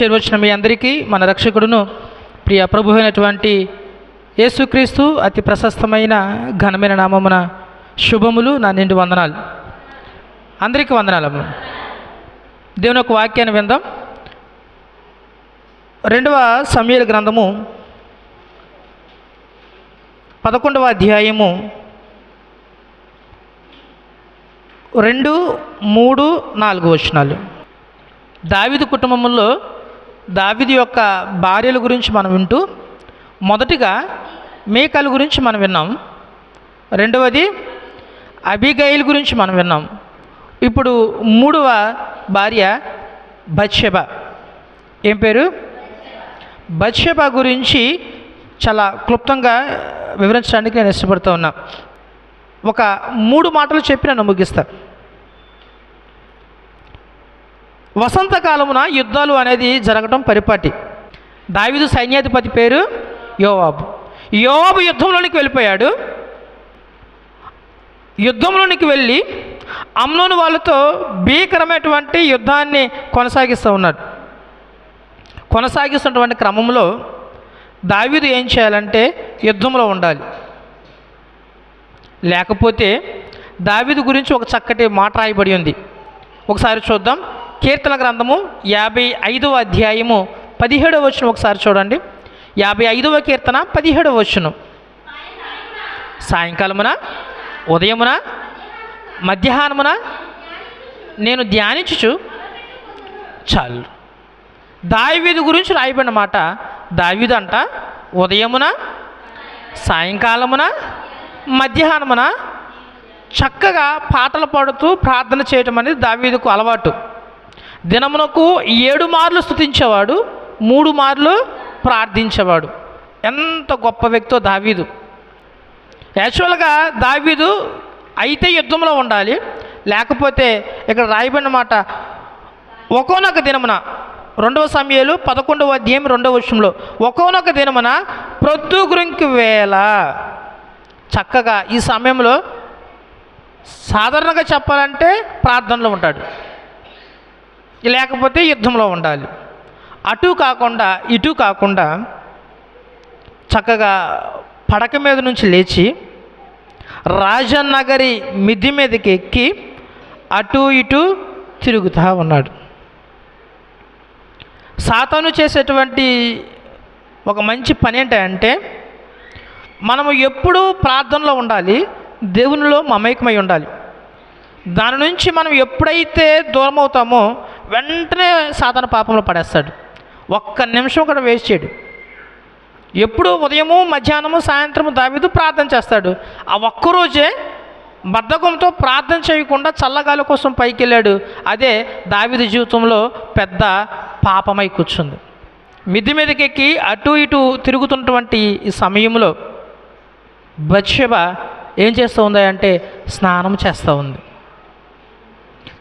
చేరువచ్చిన మీ అందరికీ మన రక్షకుడును ప్రియ ప్రభు అయినటువంటి యేసుక్రీస్తు అతి ప్రశస్తమైన ఘనమైన నామమున శుభములు నా నిండు వందనాలు. అందరికీ వందనాలమ్మ. దేవుని యొక్క వాక్యాన్ని విందాం. రెండవ సమయాల గ్రంథము పదకొండవ అధ్యాయము రెండు మూడు నాలుగు వచనాలు. దావిదు కుటుంబంలో దావిది యొక్క భార్యల గురించి మనం వింటూ మొదటిగా మేకల గురించి మనం విన్నాం. రెండవది అబిగైల్ గురించి మనం విన్నాం. ఇప్పుడు మూడవ భార్య బత్షెబ. ఏం పేరు? బత్షెబ గురించి చాలా క్లుప్తంగా వివరించడానికి నేను ఇష్టపడుతూ ఉన్నా. ఒక మూడు మాటలు చెప్పి నన్ను ముగిస్తాను వసంతకాలమున యుద్ధాలు అనేది జరగటం పరిపాటి. దావిదు సైన్యాధిపతి పేరు యోవాబు. యోవాబు యుద్ధంలోనికి వెళ్ళిపోయాడు. యుద్ధంలోనికి వెళ్ళి అమ్నోను వాళ్ళతో భీకరమైనటువంటి యుద్ధాన్ని కొనసాగిస్తూ ఉన్నాడు. కొనసాగిస్తున్నటువంటి క్రమంలో దావీదు ఏం చేయాలంటే యుద్ధంలో ఉండాలి. లేకపోతే దావీదు గురించి ఒక చక్కటి మాట రాయబడి ఉంది. ఒకసారి చూద్దాం. కీర్తన గ్రంథము యాభై ఐదవ అధ్యాయము పదిహేడవ వచనం ఒకసారి చూడండి. యాభై ఐదవ కీర్తన పదిహేడవ వచనం. సాయంకాలమున ఉదయమున మధ్యాహ్నమున నేను ధ్యానించుచు చాలు. దావీదు గురించి రాయబడిన మాట దావీదు అంట ఉదయమున సాయంకాలమున మధ్యాహ్నమున చక్కగా పాటలు పాడుతూ ప్రార్థన చేయటం అనేది దావీదుకు అలవాటు. దినమునకు ఏడు మార్లు స్థుతించేవాడు మూడు మార్లు ప్రార్థించేవాడు. ఎంత గొప్ప వ్యక్తో దావీదు. యాక్చువల్గా దావీదు అయితే యుద్ధంలో ఉండాలి లేకపోతే ఇక్కడ రాయబడిన మాట ఒకోనొక దినమున రెండవ సమయాలు పదకొండవ అధ్యాయం రెండవ విషయంలో ఒకోనొక దినమున ప్రొద్దుగురికి వేళ. చక్కగా ఈ సమయంలో సాధారణంగా చెప్పాలంటే ప్రార్థనలో ఉంటాడు. లేకపోతే యుద్ధంలో ఉండాలి. అటు కాకుండా ఇటు కాకుండా చక్కగా పడక మీద నుంచి లేచి రాజనగరి మిద్ది మీదకి ఎక్కి అటు ఇటు తిరుగుతూ ఉన్నాడు. సాతాను చేసేటువంటి ఒక మంచి పని ఏంటంటే మనము ఎప్పుడూ ప్రార్థనలో ఉండాలి దేవునిలో మమైకమై ఉండాలి. దాని నుంచి మనం ఎప్పుడైతే దూరం అవుతామో వెంటనే సాధారణ పాపంలో పడేస్తాడు. ఒక్క నిమిషం కూడా వేస్ట్ చేయడు. ఎప్పుడు ఉదయము మధ్యాహ్నము సాయంత్రము దావిదు ప్రార్థన చేస్తాడు. ఆ ఒక్కరోజే బద్ధకంతో ప్రార్థన చేయకుండా చల్లగాలి కోసం పైకి వెళ్ళాడు అదే దావిది జీవితంలో పెద్ద పాపమై కూర్చుంది. మిద్ది మీదకెక్కి అటు ఇటు తిరుగుతున్నటువంటి ఈ సమయంలో బత్షబ ఏం చేస్తూ ఉంది అంటే స్నానం చేస్తూ ఉంది.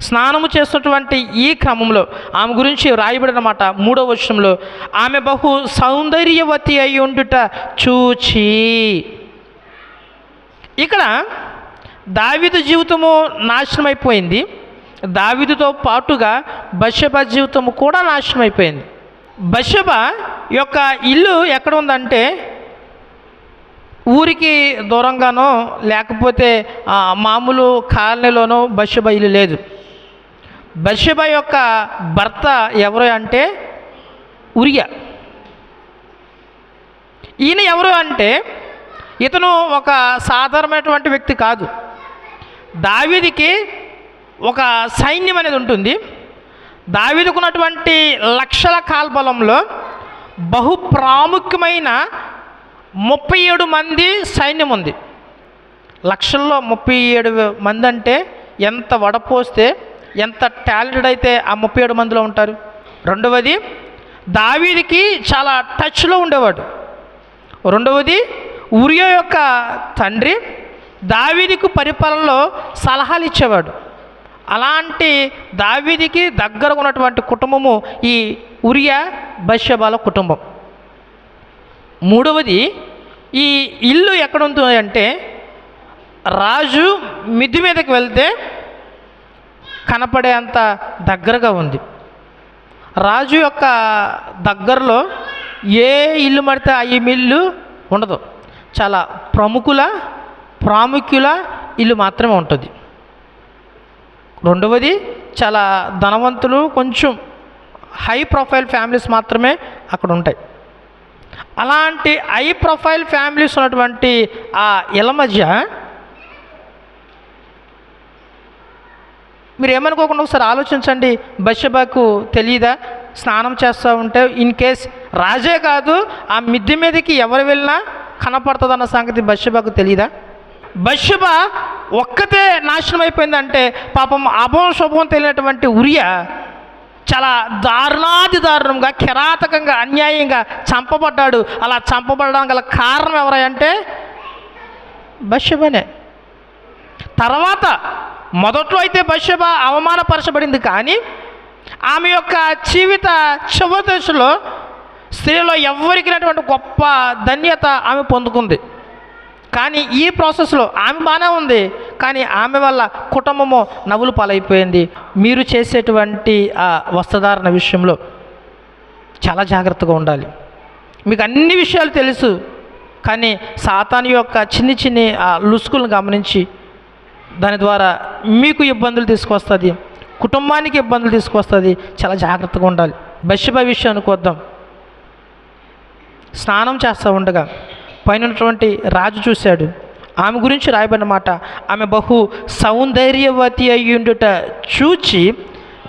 స్నానము చేస్తున్నటువంటి ఈ క్రమంలో ఆమె గురించి రాయబడినమాట మూడవ వచనంలో ఆమె బహు సౌందర్యవతి అయి ఉండుట చూచి. ఇక్కడ దావిదు జీవితము నాశనం అయిపోయింది దావిదుతో పాటుగా బషబ జీవితము కూడా నాశనం అయిపోయింది బషబ యొక్క ఇల్లు ఎక్కడ ఉందంటే ఊరికి దూరంగానో లేకపోతే మామూలు కాలనీలోనో బషబ ఇల్లు లేదు. బషబ యొక్క భర్త ఎవరు అంటే ఉరియా. ఈయన ఎవరు అంటే ఇతను ఒక సాధారణమైనటువంటి వ్యక్తి కాదు. దావీదికి ఒక సైన్యం అనేది ఉంటుంది. దావీదుకున్నటువంటి లక్షల కాల్బలంలో బహు ప్రాముఖ్యమైన ముప్పై ఏడు మంది సైన్యం ఉంది లక్షల్లో ముప్పై ఏడు మంది అంటే ఎంత వడపోస్తే ఎంత టాలెంటెడ్ అయితే ఆ ముప్పై ఏడు మందిలో ఉంటారు? రెండవది దావీదికి చాలా టచ్లో ఉండేవాడు. రెండవది ఉరియో యొక్క తండ్రి దావీదికి పరిపాలనలో సలహాలు ఇచ్చేవాడు. అలాంటి దావీదికి దగ్గర ఉన్నటువంటి కుటుంబము ఈ ఉరియా బషబాల కుటుంబం. మూడవది ఈ ఇల్లు ఎక్కడ ఉంటుంది అంటే రాజు మిద్ది మీదకి వెళ్తే కనపడే అంత దగ్గరగా ఉంది. రాజు యొక్క దగ్గరలో ఏ ఇల్లు మడితే ఆ ఇల్లు ఉండదు. చాలా ప్రముఖుల ప్రాముఖ్యుల ఇల్లు మాత్రమే ఉంటుంది. రెండవది చాలా ధనవంతులు కొంచెం హై ప్రొఫైల్ ఫ్యామిలీస్ మాత్రమే అక్కడ ఉంటాయి. అలాంటి హై ప్రొఫైల్ ఫ్యామిలీస్ ఉన్నటువంటి ఆ ఇళ్ళ మధ్య మీరు ఏమనుకోకుండా ఒకసారి ఆలోచించండి. బషబాకు తెలియదా స్నానం చేస్తూ ఉంటే ఇన్ కేస్ రాజే కాదు ఆ మిద్దె మీదకి ఎవరు వెళ్ళినా కనపడుతుంది అన్న సంగతి బషబాకు తెలియదా బషబ ఒక్కతే నాశనం అయిపోయిందంటే పాపం అభం శుభం తెలియనటువంటి ఉరియా చాలా దారుణాది దారుణంగా కిరాతకంగా అన్యాయంగా చంపబడ్డాడు. అలా చంపబడడం గల కారణం ఎవరంటే బషబనే. తర్వాత మొదట్లో అయితే బషబ అవమానపరచబడింది కానీ ఆమె యొక్క జీవిత చివరి దశలో స్త్రీలో ఎవరికినటువంటి గొప్ప ధన్యత ఆమె పొందుకుంది. కానీ ఈ ప్రాసెస్లో ఆమె బాగానే ఉంది. కానీ ఆమె వల్ల కుటుంబము నవ్వులు పాలైపోయింది. మీరు చేసేటువంటి ఆ వస్త్రధారణ విషయంలో చాలా జాగ్రత్తగా ఉండాలి. మీకు అన్ని విషయాలు తెలుసు. కానీ సాతాను యొక్క చిన్ని చిన్ని ఆ లుసుకులను గమనించి దాని ద్వారా మీకు ఇబ్బందులు తీసుకొస్తుంది కుటుంబానికి ఇబ్బందులు తీసుకొస్తుంది చాలా జాగ్రత్తగా ఉండాలి. బషిబ విషయానికి అనుకోద్దాం స్నానం చేస్తూ ఉండగా పైన ఉన్నటువంటి రాజు చూశాడు. ఆమె గురించి రాయబడిన మాట ఆమె బహు సౌందర్యవతి అయ్యుండుట చూచి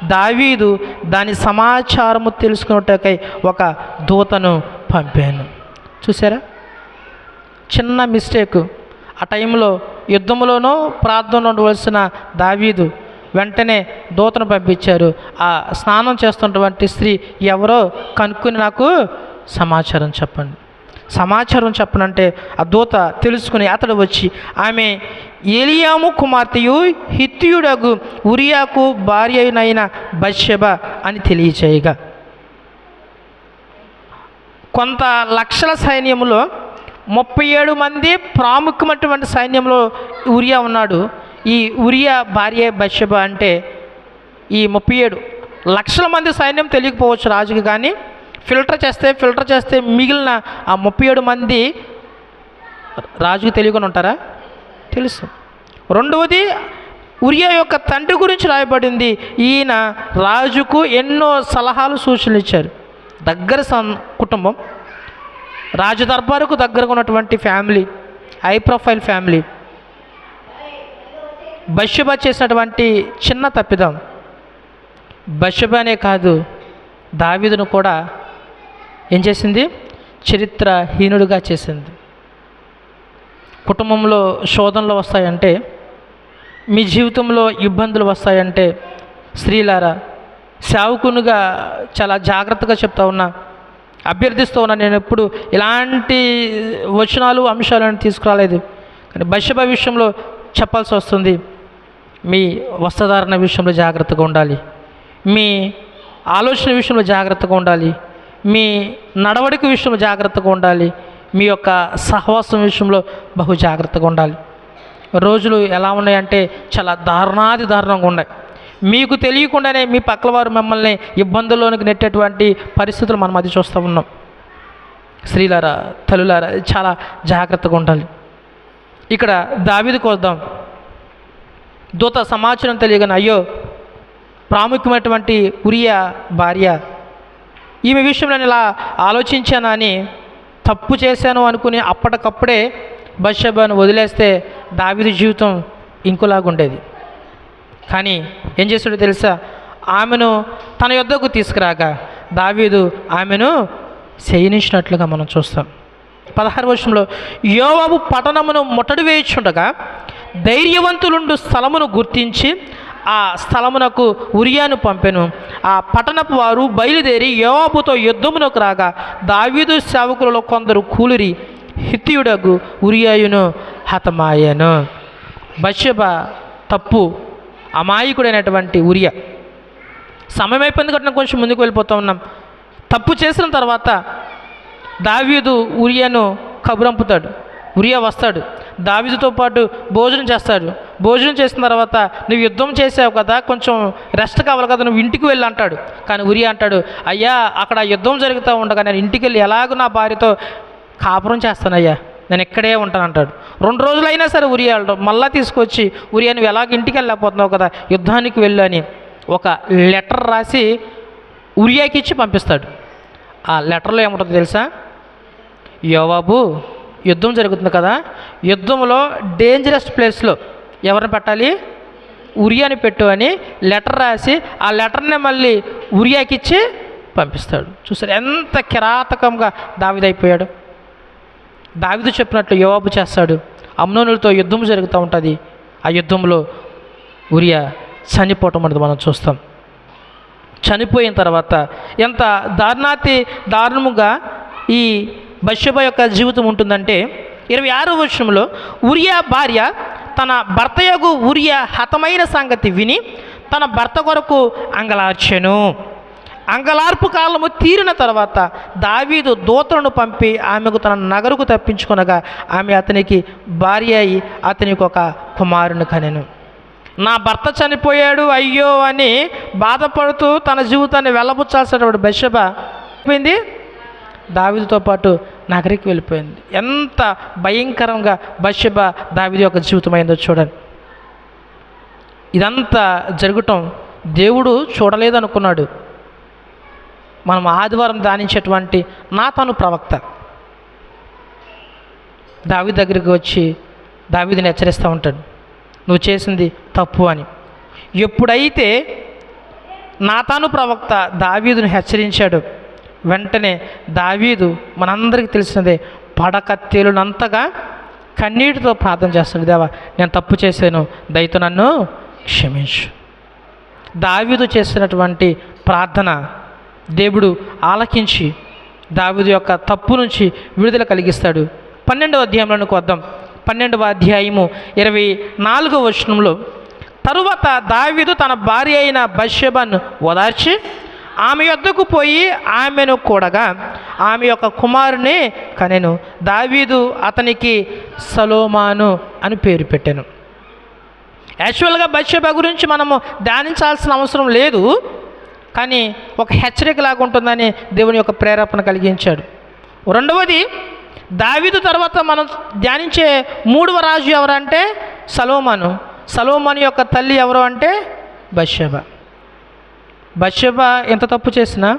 దావీదు దాని సమాచారము తెలుసుకున్నటకై ఒక దూతను పంపాను. చూసారా చిన్న మిస్టేక్. ఆ టైంలో యుద్ధంలోనో ప్రార్థనలో ఉండవలసిన దావీదు వెంటనే దూతను పంపించారు. ఆ స్నానం చేస్తున్నటువంటి స్త్రీ ఎవరో కనుక్కుని నాకు సమాచారం చెప్పండి. సమాచారం చెప్పనంటే ఆ దూత తెలుసుకుని అతడు వచ్చి ఆమె ఏలియాము కుమార్తెయు హిత్యుడగు ఉరియాకు భార్యనైన అయిన బత్షెబ అని తెలియచేయగా. కొంత లక్షల సైన్యంలో ముప్పై ఏడు మంది ప్రాముఖ్యమైనటువంటి సైన్యంలో ఉరియా ఉన్నాడు. ఈ ఉరియా భార్య బషబ అంటే ఈ ముప్పై ఏడు లక్షల మంది సైన్యం తెలియకపోవచ్చు రాజుకి కానీ ఫిల్టర్ చేస్తే ఫిల్టర్ చేస్తే మిగిలిన ఆ ముప్పై ఏడు మంది రాజుకు తెలియకుండా ఉంటారా? తెలుసు. రెండవది ఉరియా యొక్క తండ్రి గురించి రాయబడింది. ఈయన రాజుకు ఎన్నో సలహాలు సూచనలు ఇచ్చారు. దగ్గర సం కుటుంబం. రాజు దర్బారుకు దగ్గరగా ఉన్నటువంటి ఫ్యామిలీ. High profile family. బషబ చేసినటువంటి చిన్న తప్పిదం. బషబనే కాదు దావిదును కూడా ఏం చేసింది? చరిత్రహీనుడిగా చేసింది. కుటుంబంలో శోధనలు వస్తాయంటే మీ జీవితంలో ఇబ్బందులు వస్తాయంటే స్త్రీలారా సేవకునిగా చాలా జాగ్రత్తగా చెప్తా ఉన్నా అభ్యర్థిస్తూ ఉన్నా నేను ఎప్పుడు ఇలాంటి వచనాలు అంశాలను తీసుకురాలేదు. కానీ బషబ విషయంలో చెప్పాల్సి వస్తుంది మీ వస్త్రధారణ విషయంలో జాగ్రత్తగా ఉండాలి. మీ ఆలోచన విషయంలో జాగ్రత్తగా ఉండాలి. మీ నడవడిక విషయంలో జాగ్రత్తగా ఉండాలి. మీ యొక్క సహవాసం విషయంలో బహు జాగ్రత్తగా ఉండాలి. రోజులు ఎలా ఉన్నాయంటే చాలా దారుణాది దారుణంగా ఉన్నాయి. మీకు తెలియకుండానే మీ పక్కల వారు మిమ్మల్ని ఇబ్బందుల్లోనికి నెట్టేటువంటి పరిస్థితులు మనం అది చూస్తూ ఉన్నాం. స్త్రీలారా తల్లులారా చాలా జాగ్రత్తగా ఉండాలి. ఇక్కడ దావిదికి వద్దాం దూత సమాచారం తెలియగానే అయ్యో ప్రాముఖ్యమైనటువంటి ఉరియా భార్య ఈమె విషయంలో నేను ఇలా ఆలోచించాను అని తప్పు చేశాను అనుకుని అప్పటికప్పుడే బషబాను వదిలేస్తే దావిది జీవితం ఇంకోలాగుండేది కానీ ఏం చేశాడో తెలుసా? ఆమెను తన యొద్దకు తీసుకురాక దావీదు ఆమెను శయనించినట్లుగా మనం చూస్తాం. పదహారు వర్షంలో యోవాబు పట్టణమును ముట్టడి వేయుచుండగా ధైర్యవంతులుండు స్థలమును గుర్తించి ఆ స్థలమునకు ఉరియాను పంపెను. ఆ పట్టణపు వారు బయలుదేరి యోవాబుతో యుద్ధమునకు రాగా దావీదు సేవకులలో కొందరు కూలిరి హితియుడగు ఉరియాయును హతమాయను. బషబ తప్పు అమాయకుడైనటువంటి ఉరియా. సమయం అయిపోయింది కట్టిన కొంచెం ముందుకు వెళ్ళిపోతూ ఉన్నాం. తప్పు చేసిన తర్వాత దావీదు ఉరియాను కబురంపుతాడు. ఉరియా వస్తాడు. దావిదుతో పాటు భోజనం చేస్తాడు. భోజనం చేసిన తర్వాత నువ్వు యుద్ధం చేసావు కదా కొంచెం రెస్ట్ కావాలి కదా నువ్వు ఇంటికి వెళ్ళి అంటాడు. కానీ ఉరి అంటాడు అయ్యా అక్కడ యుద్ధం జరుగుతూ ఉండగా నేను ఇంటికి వెళ్ళి ఎలాగో నా భార్యతో కాపురం చేస్తానయ్యా నేను ఇక్కడే ఉంటాను అంటాడు. రెండు రోజులైనా సరే ఉరి వెళ్ళడం మళ్ళీ తీసుకొచ్చి ఉరి నువ్వు ఎలాగ ఇంటికి వెళ్ళకపోతున్నావు కదా యుద్ధానికి వెళ్ళు అని ఒక లెటర్ రాసి ఉరియాకి ఇచ్చి పంపిస్తాడు. ఆ లెటర్లో ఏముంటుందో తెలుసా? యోబాబు యుద్ధం జరుగుతుంది కదా యుద్ధంలో డేంజరస్ ప్లేస్లో ఎవరిని పెట్టాలి? ఉరియాని పెట్టు అని లెటర్ రాసి ఆ లెటర్ని మళ్ళీ ఉరియాకిచ్చి పంపిస్తాడు. చూసారు ఎంత కిరాతకంగా దావిదైపోయాడు దావిదు చెప్పినట్లు యోవాబు చేస్తాడు అమ్నోనులతో యుద్ధం జరుగుతూ ఉంటుంది. ఆ యుద్ధంలో ఉరియా చనిపోవటం అనేది మనం చూస్తాం. చనిపోయిన తర్వాత ఎంత దారుణాతి దారుణముగా ఈ బష్యబ యొక్క జీవితం ఉంటుందంటే ఇరవై ఆరో వర్షంలో ఉరియా భార్య తన భర్త యొక్క ఉరియా హతమైన సంగతి విని తన భర్త కొరకు అంగలార్చెను. అంగలార్పు కాలము తీరిన తర్వాత దావీదు దూతలను పంపి ఆమెకు తన నగరుకు తప్పించుకునగా ఆమె అతనికి భార్య అయి అతనికి ఒక కుమారుని కనెను. నా భర్త చనిపోయాడు అయ్యో అని బాధపడుతూ తన జీవితాన్ని వెళ్ళబుచ్చాల్సినటువంటి బషబ అయిపోయింది దావిదితో పాటు నగరికి వెళ్ళిపోయింది. ఎంత భయంకరంగా బషబ దావిది యొక్క జీవితం అయిందో చూడండి. ఇదంతా జరగటం దేవుడు చూడలేదనుకున్నాడు. మనం ఆదివారం ధ్యానించేటువంటి నా తను ప్రవక్త. దావి దగ్గరికి వచ్చి దావిదిని హెచ్చరిస్తూ ఉంటాడు. నువ్వు చేసింది తప్పు అని. ఎప్పుడైతే నాతాను ప్రవక్త దావీదును హెచ్చరించాడు వెంటనే దావీదు మనందరికీ తెలిసినదే పడక తేలునంతగా కన్నీటితో ప్రార్థన చేస్తాడు దేవా నేను తప్పు చేశాను దయతో నన్ను క్షమించు. దావీదు చేసినటువంటి ప్రార్థన దేవుడు ఆలకించి దావీదు యొక్క తప్పు నుంచి విడుదల కలిగిస్తాడు. పన్నెండవ అధ్యాయంలోనికి వద్దాం. పన్నెండవ అధ్యాయము ఇరవై నాలుగవ వచనంలో తరువాత దావీదు తన భార్య అయిన బష్యబను ఓదార్చి ఆమె యొద్దకు పోయి ఆమెను కూడగా ఆమె యొక్క కుమారుని కనెను. దావీదు అతనికి సలోమాను అని పేరు పెట్టాను. యాక్చువల్గా బత్షెబ గురించి మనము ధ్యానించాల్సిన అవసరం లేదు కానీ ఒక హెచ్చరిక లాగా ఉంటుందని దేవుని యొక్క ప్రేరేపణ కలిగించాడు. రెండవది దావీదు తర్వాత మనం ధ్యానించే మూడవ రాజు ఎవరంటే సలోమాను. సలోమాను యొక్క తల్లి ఎవరు అంటే బత్షెబ. బత్షెబ ఎంత తప్పు చేసినా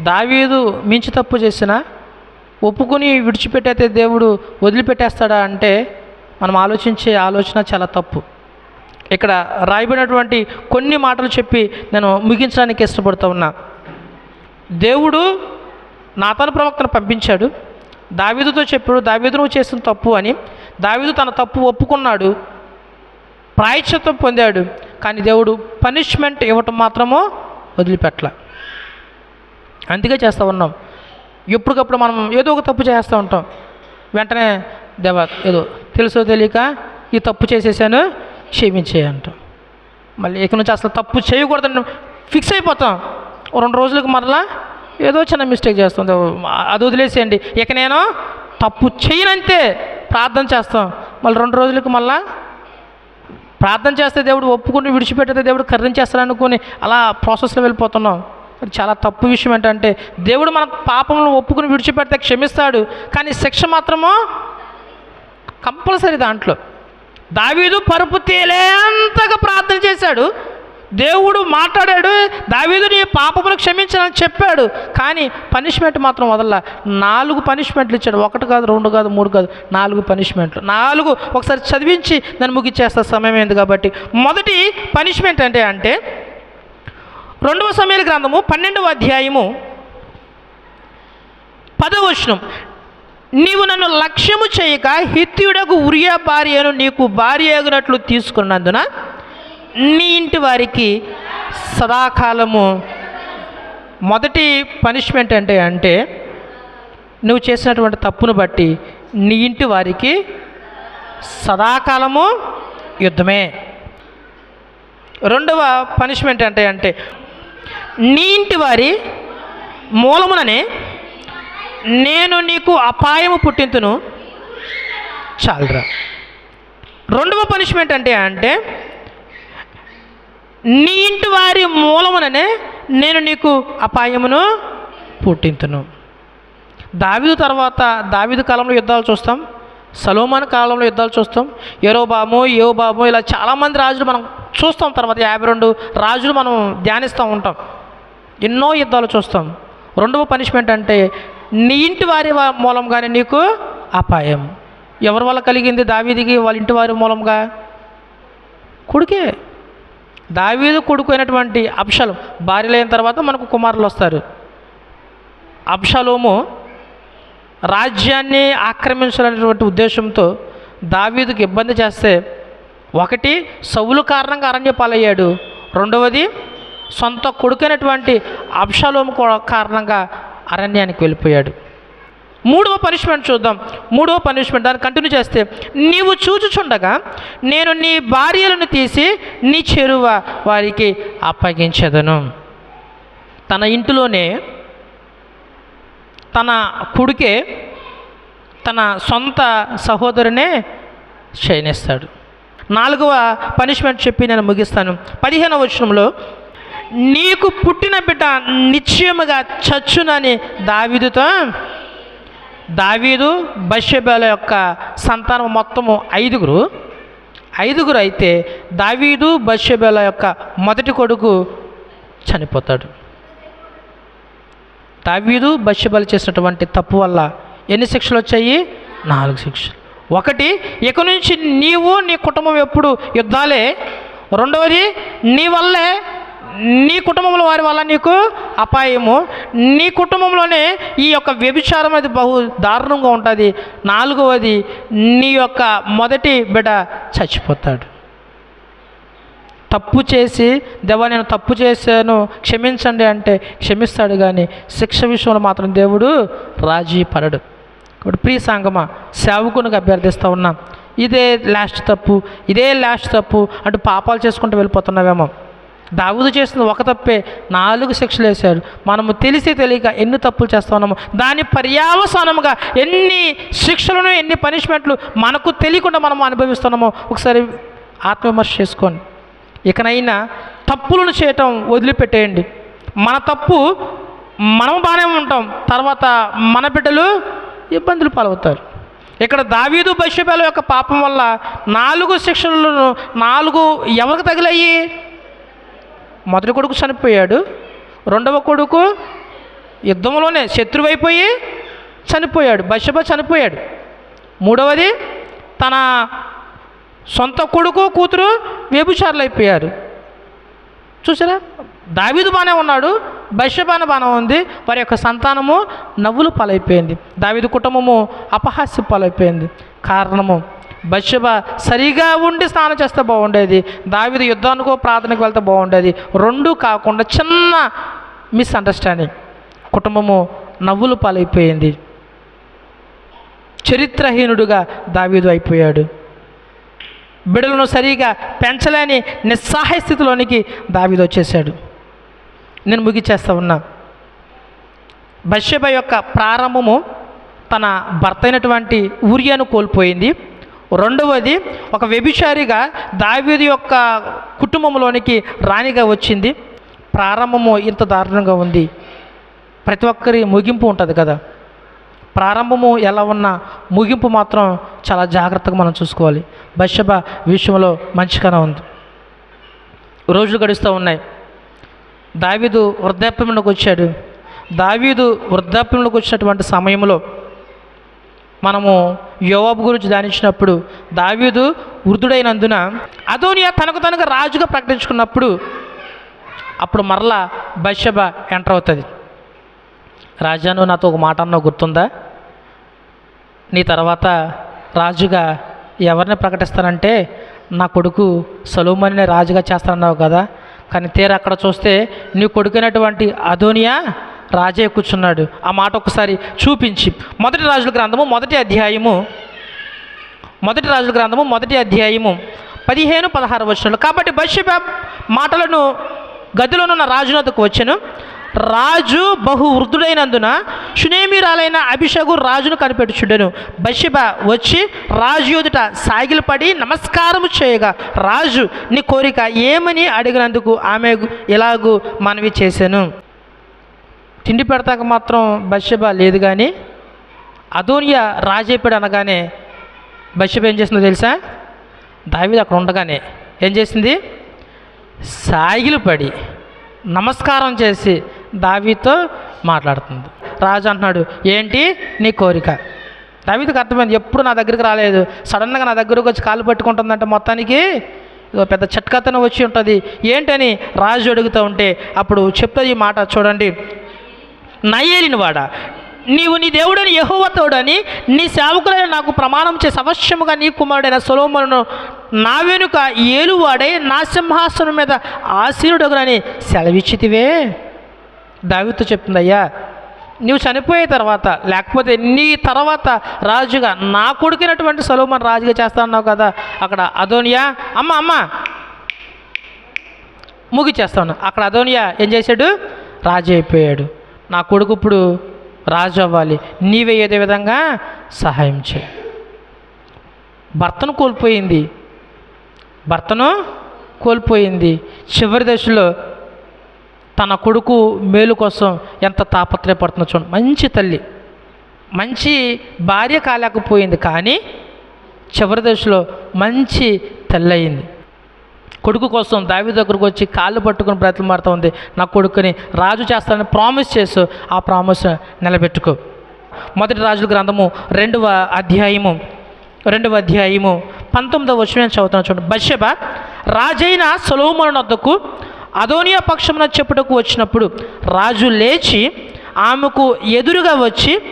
దావీదు మించి తప్పు చేసినా ఒప్పుకుని విడిచిపెట్టేతే దేవుడు వదిలిపెట్టేస్తాడా అంటే మనం ఆలోచించే ఆలోచన చాలా తప్పు. ఇక్కడ రాయబడినటువంటి కొన్ని మాటలు చెప్పి నేను ముగించడానికి ఇష్టపడుతూ ఉన్నా. దేవుడు నాతన ప్రవక్తను పంపించాడు. దావీదుతో చెప్పాడు దావీదు నువ్వు చేసిన తప్పు అని. దావీదు తన తప్పు ఒప్పుకున్నాడు ప్రాయశ్చిత్వం పొందాడు. కానీ దేవుడు పనిష్మెంట్ ఇవ్వటం మాత్రమో వదిలిపెట్టల అందుకే చేస్తూ ఉన్నాం. ఎప్పటికప్పుడు మనం ఏదో ఒక తప్పు చేస్తూ ఉంటాం. వెంటనే దేవా ఏదో తెలుసో తెలియక ఈ తప్పు చేసేసాను క్షమించే అంటాం. మళ్ళీ ఇక నుంచి అసలు తప్పు చేయకూడదని ఫిక్స్ అయిపోతాం. రెండు రోజులకు మరలా ఏదో చిన్న మిస్టేక్ చేస్తుంది అది వదిలేసేయండి. ఇక నేను తప్పు చేయనంతే ప్రార్థన చేస్తాం. మళ్ళీ రెండు రోజులకు మళ్ళీ ప్రార్థన చేస్తే దేవుడు ఒప్పుకుని విడిచిపెట్టితే దేవుడు కర్రించేస్తాడనుకుని అలా ప్రాసెస్లో వెళ్ళిపోతున్నాం. అది చాలా తప్పు విషయం ఏంటంటే దేవుడు మన పాపంలో ఒప్పుకుని విడిచిపెడితే క్షమిస్తాడు కానీ శిక్ష మాత్రమో కంపల్సరీ దాంట్లో. దావీదు పరుపు తేలేంతగా ప్రార్థన చేశాడు. దేవుడు మాట్లాడాడు దావీదు నీ పాపమును క్షమించాలని చెప్పాడు. కానీ పనిష్మెంట్ మాత్రం వదల నాలుగు పనిష్మెంట్లు ఇచ్చాడు. ఒకటి కాదు రెండు కాదు మూడు కాదు నాలుగు పనిష్మెంట్లు. నాలుగు ఒకసారి చదివించి దాన్ని ముగిచ్చేస్తా. సమయం ఏంది కాబట్టి. మొదటి పనిష్మెంట్ అంటే అంటే రెండవ సమయాల గ్రంథము పన్నెండవ అధ్యాయము పదవచనం నీవు నన్ను లక్ష్యము చేయక హిత్యుడకు ఉరియా భార్యను నీకు భార్య అగినట్లు తీసుకున్నందున నీ ఇంటి వారికి సదాకాలము మొదటి పనిష్మెంట్ అంటే అంటే నువ్వు చేసినటువంటి తప్పును బట్టి నీ ఇంటి వారికి సదాకాలము యుద్ధమే. రెండవ పనిష్మెంట్ అంటే అంటే నీ ఇంటి వారి మూలముననే నేను నీకు అపాయము పుట్టింతును. చాలరా. రెండవ పనిష్మెంట్ అంటే అంటే నీ ఇంటి వారి మూలముననే నేను నీకు అపాయమును పుట్టింతును. దావిదు తర్వాత దావిదు కాలంలో యుద్ధాలు చూస్తాం సలోమాన్ కాలంలో యుద్ధాలు చూస్తాం ఎరోబాము యోబాము ఇలా చాలామంది రాజులు మనం చూస్తాం తర్వాత యాభై రెండు రాజులు మనం ధ్యానిస్తూ ఉంటాం. ఎన్నో యుద్ధాలు చూస్తాం. రెండవ పనిష్మెంట్ అంటే నీ ఇంటి వారి మూలంగానే నీకు అపాయం. ఎవరి వల్ల కలిగింది దావీదికి వాళ్ళ ఇంటి వారి మూలంగా? కొడుకే. దావీదు కొడుకు అయినటువంటి అప్షలం భార్యలైన తర్వాత మనకు కుమారులు వస్తారు. అప్షలోము రాజ్యాన్ని ఆక్రమించాలనేటువంటి ఉద్దేశంతో దావీదుకి ఇబ్బంది చేస్తే ఒకటి సవులు కారణంగా అరణ్య పాలయ్యాడు రెండవది సొంత కొడుకైనటువంటి అప్షలోము కారణంగా అరణ్యానికి వెళ్ళిపోయాడు. మూడవ పనిష్మెంట్ చూద్దాం. మూడవ పనిష్మెంట్ దాన్ని కంటిన్యూ చేస్తే నీవు చూచుచుండగా నేను నీ భార్యలను తీసి నీ చెరువ వారికి అప్పగించదను. తన ఇంటిలోనే తన కొడుకే తన సొంత సహోదరునే శయనిస్తాడు నాలుగవ పనిష్మెంట్ చెప్పి నేను ముగిస్తాను. పదిహేనవ వచనంలో నీకు పుట్టిన బిడ్డ నిశ్చయముగా చచ్చునని దావిదుతో దావీదు బషబేల యొక్క సంతానం మొత్తము ఐదుగురు. ఐదుగురు అయితే దావీదు బషబేల యొక్క మొదటి కొడుకు చనిపోతాడు. దావీదు బషబేల చేసినటువంటి తప్పు వల్ల ఎన్ని శిక్షలు వచ్చాయి? నాలుగు శిక్షలు. ఒకటి ఇక నుంచి నీవు నీ కుటుంబం ఎప్పుడు యుద్ధాలే? రెండవది నీ వల్లే నీ కుటుంబంలో వారి వల్ల నీకు అపాయము. నీ కుటుంబంలోనే ఈ యొక్క వ్యభిచారం అనేది బహు దారుణంగా ఉంటుంది. నాలుగవది నీ యొక్క మొదటి బిడ్డ చచ్చిపోతాడు. తప్పు చేసి దేవా నేను తప్పు చేశాను క్షమించండి అంటే క్షమిస్తాడు కానీ శిక్ష విషయంలో మాత్రం దేవుడు రాజీ పడడు. ఇప్పుడు ప్రియ సంగమా సేవకునికి అభ్యర్థిస్తూ ఉన్నాం ఇదే లాస్ట్ తప్పు ఇదే లాస్ట్ తప్పు అంటూ పాపాలు చేసుకుంటూ వెళ్ళిపోతున్నావేమో. దావుదు చేసిన ఒక తప్పే నాలుగు శిక్షలు వేశాడు. మనము తెలిసి తెలియక ఎన్ని తప్పులు చేస్తా ఉన్నాము దాని పర్యావసానముగా ఎన్ని శిక్షలను ఎన్ని పనిష్మెంట్లు మనకు తెలియకుండా మనం అనుభవిస్తున్నామో ఒకసారి ఆత్మవిమర్శ చేసుకోండి. ఇకనైనా తప్పులను చేయటం వదిలిపెట్టేయండి. మన తప్పు మనం బాగానే ఉంటాం తర్వాత మన బిడ్డలు ఇబ్బందులు పాలవుతారు. ఇక్కడ దావీదు బైషబేల యొక్క పాపం వల్ల నాలుగు శిక్షలను నాలుగు ఎవరికి తగిలాయి? మొదటి కొడుకు చనిపోయాడు. రెండవ కొడుకు యుద్ధంలోనే శత్రువైపోయి చనిపోయాడు బషబ చనిపోయాడు. మూడవది తన సొంత కొడుకు కూతురు వ్యభిచారులు అయిపోయారు. చూసారా? దావీదు బాగానే ఉన్నాడు బైషబాన బాణం ఉంది. వారి యొక్క సంతానము నవ్వులు పాలైపోయింది. దావీదు కుటుంబము అపహాస్య పాలైపోయింది. కారణము బత్షబ సరిగా ఉండి స్నానం చేస్తే బాగుండేది. దావిది యుద్ధానికో ప్రార్థనకు వెళ్తే బాగుండేది. రెండు కాకుండా చిన్న మిస్అండర్స్టాండింగ్ కుటుంబము నవ్వులు పాలైపోయింది. చరిత్రహీనుడుగా దావీదు అయిపోయాడు. బిడలను సరిగా పెంచలేని నిస్సహాయ స్థితిలోనికి దావీదు వచ్చేసాడు నేను ముగిచేస్తా ఉన్నా. బషబ యొక్క ప్రారంభము తన భర్త అయినటువంటి ఊరియాను కోల్పోయింది. రెండవది ఒక వ్యభిచారిగా దావీదు యొక్క కుటుంబంలోనికి రాణిగా వచ్చింది. ప్రారంభము ఇంత దారుణంగా ఉంది. ప్రతి ఒక్కరి ముగింపు ఉంటుంది కదా. ప్రారంభము ఎలా ఉన్నా ముగింపు మాత్రం చాలా జాగ్రత్తగా మనం చూసుకోవాలి. బషబ విషయంలో మంచిగానే ఉంది. రోజులు గడుస్తూ ఉన్నాయి. దావీదు వృద్ధాప్యంలోకి వచ్చాడు. దావీదు వృద్ధాప్యంలోకి వచ్చినటువంటి సమయంలో మనము యోవాబు గురించి ధ్యానించినప్పుడు దావీదు వృద్ధుడైనందున అదోనియా తనకు తనకు రాజుగా ప్రకటించుకున్నప్పుడు అప్పుడు మరలా బషబ ఎంటర్ అవుతుంది. రాజాను నాతో ఒక మాట అన్న గుర్తుందా? నీ తర్వాత రాజుగా ఎవరిని ప్రకటిస్తానంటే నా కొడుకు సలోమనిని రాజుగా చేస్తానన్నావు కదా. కానీ తీరా అక్కడ చూస్తే నీ కొడుకైనటువంటి అదోనియా రాజే కూర్చున్నాడు. ఆ మాట ఒకసారి చూపించి. మొదటి రాజుల గ్రంథము మొదటి అధ్యాయము మొదటి రాజుల గ్రంథము మొదటి అధ్యాయము పదిహేను పదహారు వచనాలు. కాబట్టి బషబ మాటలను గదిలోనున్న రాజునద్దకు వచ్చాను. రాజు బహు వృద్ధుడైనందున షునేమిరాలైన అభిషేకు రాజును కనిపెట్టుచుండెను. బషిబ వచ్చి రాజు ఎదుట సాగిలపడి నమస్కారము చేయగా రాజు నీ కోరిక ఏమని అడిగినందుకు ఆమె ఇలాగూ మనవి చేశాను తిండి పెడతాక మాత్రం బషిబ లేదు కానీ అదోనియా రాజైపోయాడు అనగానే బషిబ ఏం చేసిందో తెలుసా? దావీదు అక్కడ ఉండగానే ఏం చేసింది? సాగిలు పడి నమస్కారం చేసి దావీతో మాట్లాడుతుంది. రాజు అంటున్నాడు ఏంటి నీ కోరిక? దావీదుకి అర్థమైంది ఎప్పుడు నా దగ్గరికి రాలేదు. సడన్గా నా దగ్గరకు వచ్చి కాలు పట్టుకుంటుందంటే మొత్తానికి పెద్ద చట్కతను వచ్చి ఉంటుంది. ఏంటని రాజు అడుగుతూ ఉంటే అప్పుడు చెప్తుంది ఈ మాట చూడండి నయ్యేలిన నీవు నీ దేవుడని యహోవతోడని నీ సేవకులైన నాకు ప్రమాణం చేసి అవశ్యముగా నీ కుమారుడైన సొలోమోను నా వెనుక ఏలువాడై నా సింహాసనం మీద ఆశీనుడగునని సెలవిచ్చితివే. దావితో చెప్తుందయ్యా నువ్వు చనిపోయే తర్వాత లేకపోతే నీ తర్వాత రాజుగా నా కొడుకునటువంటి సొలోమన్ రాజుగా చేస్తాన్నావు కదా అక్కడ అదోనియా అమ్మ అమ్మ ముగిచేస్తాను అక్కడ అదోనియా ఏం చేశాడు? రాజు అయిపోయాడు నా కొడుకు ఇప్పుడు రాజు అవ్వాలి. నీవే ఏదే విధంగా సహాయం చేయి. భర్తను కోల్పోయింది. భర్తను కోల్పోయింది. చివరి దశలో తన కొడుకు మేలు కోసం ఎంత తాపత్రయపడుతుందో చూడండి. మంచి తల్లి. మంచి భార్య కాలేకపోయింది కానీ చివరి దశలో మంచి తల్లి అయింది కొడుకు కోసం దావి దగ్గరకు వచ్చి కాళ్ళు పట్టుకుని బ్రతిమాడుతూ ఉంది. నా కొడుకుని రాజు చేస్తానని ప్రామిస్ చేసు ఆ ప్రామిస్ నిలబెట్టుకో. మొదటి రాజుల గ్రంథము రెండవ అధ్యాయము రెండవ అధ్యాయము పంతొమ్మిదవ వచ్చిన నేను చదువుతాను చూడండి. బషబ రాజైన సొలోమోను వద్దకు అదోనియా పక్షమున చెప్పుటకు వచ్చినప్పుడు రాజు లేచి ఆమెకు ఎదురుగా వచ్చి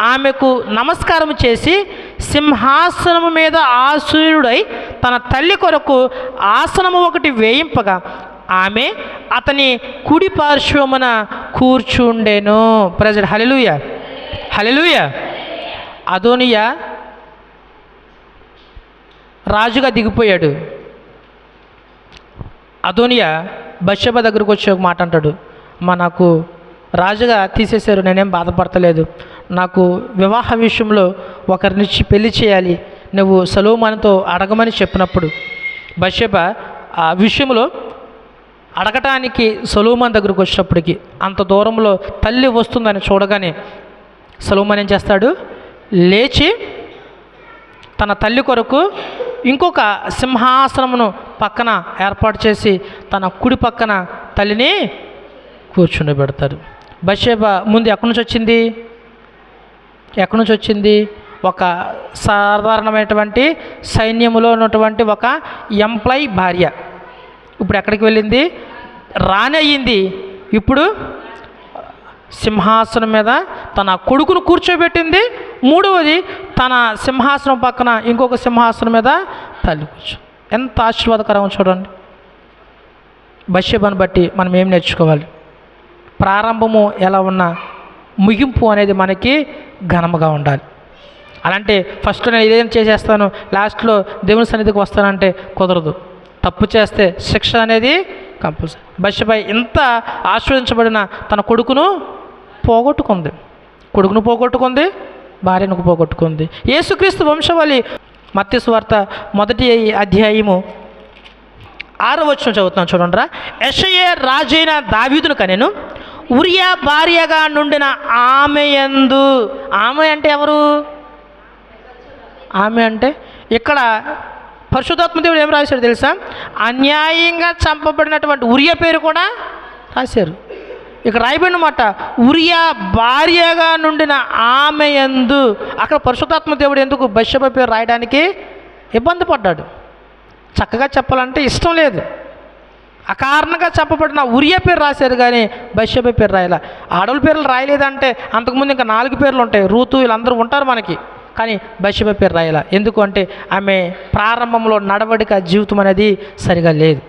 ఆమెకు నమస్కారం చేసి సింహాసనము మీద ఆసూర్యుడై తన తల్లి కొరకు ఆసనము ఒకటి వేయింపగా ఆమె అతని కుడి పార్శ్వమున కూర్చుండెను. ప్రజలు హలెలుయ హలెలుయ అదోనియా రాజుగా దిగిపోయాడు. అదోనియా బషబ దగ్గరకు వచ్చి ఒక మాట అంటాడు. మా నాకు రాజుగా తీసేశారు నేనేం బాధపడతలేదు. నాకు వివాహ విషయంలో ఒకరినిచ్చి పెళ్ళి చేయాలి. నువ్వు సలోమానితో అడగమని చెప్పినప్పుడు బషబ ఆ విషయంలో అడగటానికి సలోమాన్ దగ్గరకు వచ్చినప్పటికి అంత దూరంలో తల్లి వస్తుందని చూడగానే సలోమాన్ ఏం చేస్తాడు? లేచి తన తల్లి కొరకు ఇంకొక సింహాసనమును పక్కన ఏర్పాటు చేసి తన కుడి పక్కన తల్లిని కూర్చుండబెడతారు బషేబ ముందు ఎక్కడి నుంచి వచ్చింది? ఎక్కడి నుంచి వచ్చింది? ఒక సాధారణమైనటువంటి సైన్యములో ఉన్నటువంటి ఒక ఎంప్లాయ్ భార్య. ఇప్పుడు ఎక్కడికి వెళ్ళింది? రాణి అయ్యింది. ఇప్పుడు సింహాసనం మీద తన కొడుకును కూర్చోబెట్టింది. మూడవది తన సింహాసనం పక్కన ఇంకొక సింహాసనం మీద తల్లి కూర్చో ఎంత ఆశీర్వాదకరం చూడండి. బష్యబను బట్టి మనం ఏం నేర్చుకోవాలి? ప్రారంభము ఎలా ఉన్నా ముగింపు అనేది మనకి ఘనముగా ఉండాలి. అలాంటే ఫస్ట్ నేను ఇదేం చేసేస్తాను? లాస్ట్లో దేవుని సన్నిధికి వస్తానంటే కుదరదు. తప్పు చేస్తే శిక్ష అనేది కంపల్సరీ బస్సుపై ఎంత ఆశ్రయించబడిన తన కొడుకును పోగొట్టుకుంది. కొడుకును పోగొట్టుకుంది భార్యను పోగొట్టుకుంది. యేసుక్రీస్తు వంశవళి మత్స్వార్త మొదటి అధ్యాయము ఆరో వచ్చిన చదువుతున్నాను చూడండిరా. యషయే రాజైన దావీదును కనెను. ఉరియా భార్యగా నుండిన ఆమె యందు ఆమె అంటే ఎవరు? ఆమె అంటే ఇక్కడ పరిశుధాత్మదేవుడు ఏం రాశాడు తెలుసా? అన్యాయంగా చంపబడినటువంటి ఉరియా పేరు కూడా రాశారు. ఇక్కడ రాయబడినమాట ఉరియా భార్యగా నుండిన ఆమె యందు అక్కడ పరిశుధాత్మ దేవుడు ఎందుకు బష్యప పేరు రాయడానికి ఇబ్బంది పడ్డాడు? చక్కగా చెప్పాలంటే ఇష్టం లేదు. అకారణంగా చెప్పబడిన ఉరియా పేరు రాశారు కానీ బష్యప పేరు రాయలే. ఆడవాళ్ళ పేర్లు రాయలేదంటే అంతకుముందు ఇంకా నాలుగు పేర్లు ఉంటాయి. రూతు వీళ్ళందరూ ఉంటారు మనకి. కానీ బష్యప పేరు రాయాల. ఎందుకంటే ఆమె ప్రారంభంలో నడవడిక జీవితం అనేది సరిగా లేదు.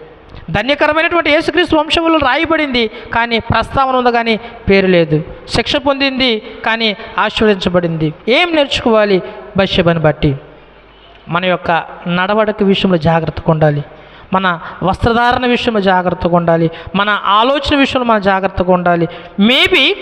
ధన్యకరమైనటువంటి యేసుక్రీస్తు వంశంలో రాయబడింది కానీ ప్రస్తావన ఉంది కానీ పేరు లేదు. శిక్ష పొందింది కానీ ఆశీర్వదించబడింది ఏం నేర్చుకోవాలి బైషబని బట్టి? మన యొక్క నడవడిక విషయంలో జాగ్రత్తగా ఉండాలి. మన వస్త్రధారణ విషయంలో జాగ్రత్తగా ఉండాలి మన ఆలోచన విషయంలో మనం జాగ్రత్తగా ఉండాలి. మేబీ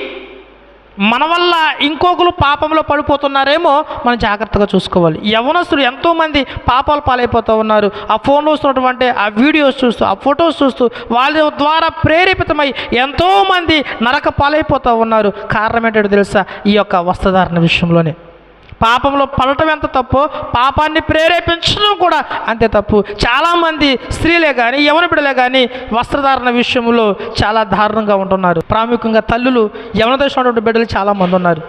మన వల్ల ఇంకొకరు పాపంలో పడిపోతున్నారేమో మనం జాగ్రత్తగా చూసుకోవాలి. యవనస్తులు ఎంతోమంది పాపాలు పాలైపోతూ ఉన్నారు. ఆ ఫోన్లో వస్తున్నటువంటి ఆ వీడియోస్ చూస్తూ ఆ ఫొటోస్ చూస్తూ వాళ్ళ ద్వారా ప్రేరేపితమై ఎంతోమంది నరక పాలైపోతూ ఉన్నారు. కారణం ఏంటో తెలుసా? ఈ యొక్క వస్త్రధారణ విషయంలోనే. పాపంలో పడటం ఎంత తప్పు పాపాన్ని ప్రేరేపించడం కూడా అంతే తప్పు. చాలామంది స్త్రీలే కానీ యవన బిడ్డలే కానీ వస్త్రధారణ విషయంలో చాలా దారుణంగా ఉంటున్నారు. ప్రాముఖ్యంగా తల్లులు యవన దశలో ఉన్నటువంటి బిడ్డలు చాలామంది ఉన్నారు.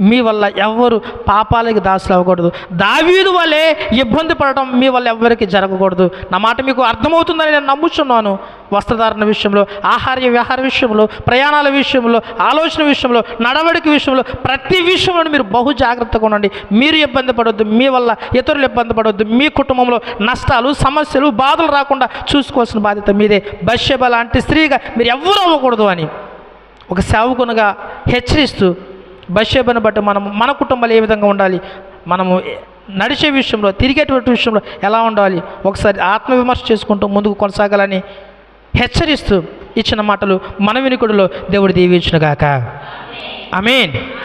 మీ వల్ల ఎవ్వరు పాపాలకి దాసులు అవ్వకూడదు. దావీదు వల్లే ఇబ్బంది పడటం మీ వల్ల ఎవ్వరికి జరగకూడదు. నా మాట మీకు అర్థమవుతుందని నేను నమ్ముచున్నాను. వస్త్రధారణ విషయంలో ఆహార వ్యవహార విషయంలో ప్రయాణాల విషయంలో ఆలోచన విషయంలో నడవడిక విషయంలో ప్రతి విషయంలో మీరు బహు జాగ్రత్తగా ఉండండి. మీరు ఇబ్బంది పడొద్దు మీ వల్ల ఇతరులు ఇబ్బంది పడొద్దు మీ కుటుంబంలో నష్టాలు సమస్యలు బాధలు రాకుండా చూసుకోవాల్సిన బాధ్యత మీదే. బష్యబ లాంటి స్త్రీగా మీరు ఎవ్వరూ అవ్వకూడదు అని ఒక సేవకునిగా హెచ్చరిస్తూ బషేబను బట్టి మనం మన కుటుంబాలు ఏ విధంగా ఉండాలి? మనము నడిచే విషయంలో తిరిగేటువంటి విషయంలో ఎలా ఉండాలి? ఒకసారి ఆత్మవిమర్శ చేసుకుంటూ ముందుకు కొనసాగాలని హెచ్చరిస్తూ ఇచ్చిన మాటలు మన వినికుడిలో దేవుడు దీవించునుగాక. మీన్